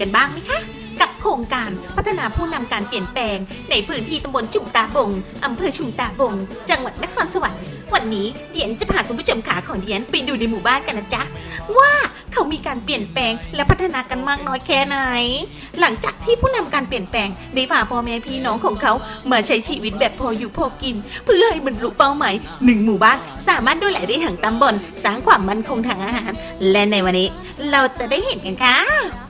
กันบ้างไหมคะ กับโครงการพัฒนาผู้นำการเปลี่ยนแปลง ในพื้นที่ตำบลชุมตาบงอำเภอชุมตาบง จังหวัดนครสวรรค์วันนี้เดียนจะพาคุณผู้ชมขาของเดียนไปดูในหมู่บ้านกันนะจ๊ะ ว่าเขามีการเปลี่ยนแปลงและพัฒนากันมากน้อยแค่ไหน หลังจากที่ผู้นำการเปลี่ยนแปลงได้พาพ่อแม่พี่น้องของเขามาใช้ชีวิตแบบพออยู่พอกิน เพื่อให้บรรลุเป้าหมายหนึ่งหมู่บ้านสามารถดูแลได้ทั้งตำบลสร้างความมั่นคงทางอาหาร และในวันนี้เราจะได้เห็นกันค่ะ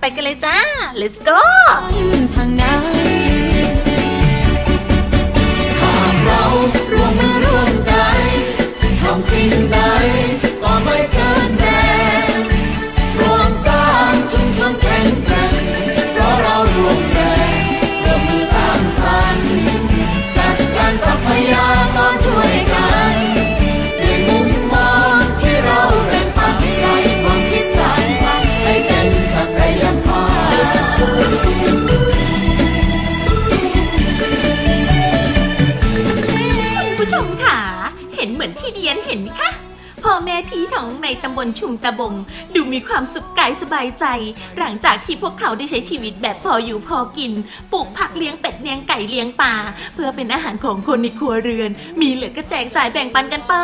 ไปกันเลยจ้า let's go ทางนั้นหากเราร่วมมือร่วมใจทำสิ่งใด ห็นเหมือนที่เดียนเห็นคะพ่อแม่พี่น้องในตำบลชุมตะบง ดูมีความสุขกายสบายใจ หลังจากที่พวกเขาได้ใช้ชีวิตแบบพออยู่พอกิน ปลูกผักเลี้ยงเป็ดเลี้ยงไก่เลี้ยงปลาเพื่อเป็นอาหารของคนในครัวเรือน มีเหลือก็แจกจ่ายแบ่งปันกันไป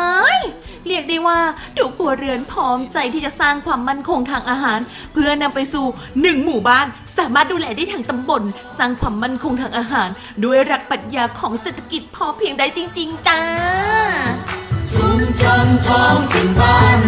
เรียกได้ว่าทุกครัวเรือนพร้อมใจที่จะสร้างความมั่นคงทางอาหาร เพื่อนำไปสู่หนึ่งหมู่บ้าน สามารถดูแลได้ทั้งตำบล สร้างความมั่นคงทางอาหาร ด้วยหลักปรัชญาของเศรษฐกิจพอเพียงได้จริง ๆ จ้า ชุมชนท้องถิ่นบ้าน